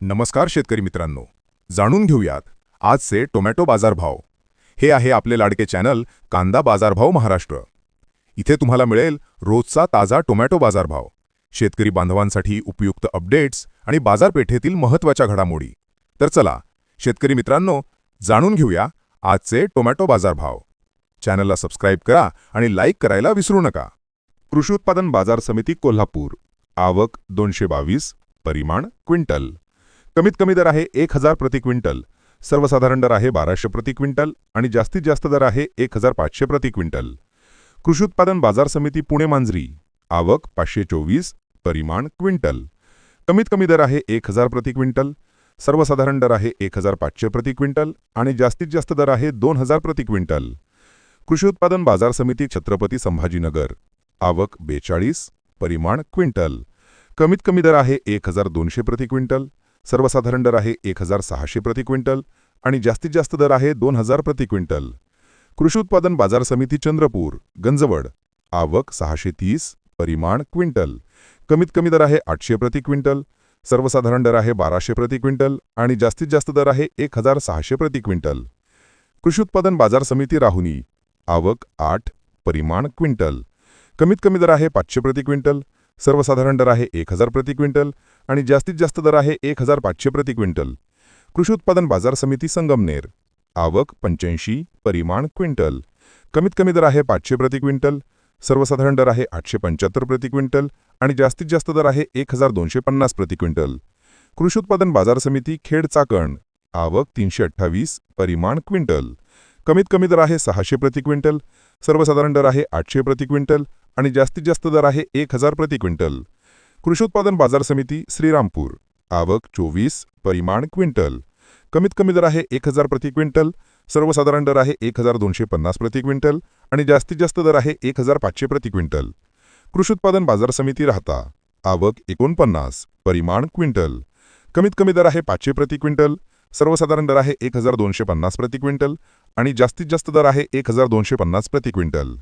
नमस्कार शेतकरी मित्रांनो. जाणून घेऊयात आजचे टोमॅटो बाजारभाव. हे आहे आपले लाडके चॅनल कांदा बाजारभाव महाराष्ट्र. इथे तुम्हाला मिळेल रोजचा ताजा टोमॅटो बाजारभाव. शेतकरी बांधवांसाठी उपयुक्त अपडेट्स आणि बाजारपेठेतील महत्त्वाच्या घडामोडी. तर चला शेतकरी मित्रांनो जाणून घेऊया आजचे टोमॅटो बाजारभाव. चॅनलला सबस्क्राईब करा आणि लाईक करायला विसरू नका. कृषी उत्पादन बाजार समिती कोल्हापूर. आवक दोनशे बावीस परिमाण क्विंटल. कमीत कमी दर आहे एक हजार प्रति क्विंटल. सर्वसाधारण दर आहे बाराशे प्रति क्विंटल आणि जास्तीत जास्त दर आहे एक हजार पाचशे प्रति क्विंटल. कृषी उत्पादन बाजार समिती पुणे मांजरी. आवक पाचशे चोवीस परिमाण क्विंटल. कमीत कमी दर आहे एक हजार प्रति क्विंटल. सर्वसाधारण दर आहे एक हजार पाचशे प्रति क्विंटल आणि जास्तीत जास्त दर आहे दोन हजार प्रति क्विंटल. कृषी उत्पादन बाजार समिती छत्रपती संभाजीनगर. आवक बेचाळीस परिमाण क्विंटल. कमीत कमी दर आहे एक हजार दोनशे प्रति क्विंटल. सर्वसाधारण दर आहे एक हजार सहाशे प्रति क्विंटल आणि जास्तीत जास्त दर आहे दोन हजार प्रति क्विंटल. कृषी उत्पादन बाजार समिती चंद्रपूर गंजवड आवक सहाशे तीस परिमाण क्विंटल. कमीत कमी दर आहे आठशे प्रति क्विंटल सर्वसाधारण दर आहे बाराशे प्रति क्विंटल आणि जास्तीत जास्त दर आहे एक हजार सहाशे प्रति क्विंटल. कृषी उत्पादन बाजार समिती राहुनी आवक आठ परिमाण क्विंटल. कमीत कमी दर आहे पाचशे प्रति क्विंटल सर्वसाधारण दर आहे एक हजार प्रति क्विंटल आणि जास्तीत जास्त दर आहे एक हजार पाचशे प्रति क्विंटल. कृषी उत्पादन बाजार समिती संगमनेर. आवक पंच्याऐंशी परिमाण क्विंटल. कमीत कमी दर आहे पाचशे प्रति क्विंटल. सर्वसाधारण दर आहे आठशे पंच्याहत्तर प्रति क्विंटल आणि जास्तीत जास्त दर आहे एक हजार दोनशे पन्नास प्रति क्विंटल. कृषी उत्पादन बाजार समिती खेड चाकण. आवक तीनशे अठ्ठावीस परिमाण क्विंटल. कमीत कमी दर आहे सहाशे प्रति क्विंटल. सर्वसाधारण दर आहे आठशे प्रति क्विंटल आणि जास्तीत जास्त दर आहे एक हजार प्रति क्विंटल. कृषी उत्पादन बाजार समिती श्रीरामपूर. आवक चोवीस परिमाण क्विंटल. कमीत कमी दर आहे एक हजार प्रति क्विंटल. सर्वसाधारण दर आहे एक हजार दोनशे पन्नास प्रति क्विंटल आणि जास्तीत जास्त दर आहे एक हजार पाचशे प्रति क्विंटल. कृषी उत्पादन बाजार समिती राहता. आवक एकोणपन्नास परिमाण क्विंटल. कमीत कमी दर आहे पाचशे प्रति क्विंटल. सर्वसाधारण दर आहे एक हजार दोनशे पन्नास प्रति क्विंटल आणि जास्तीत जास्त दर आहे एक हजार दोनशे पन्नास प्रति क्विंटल.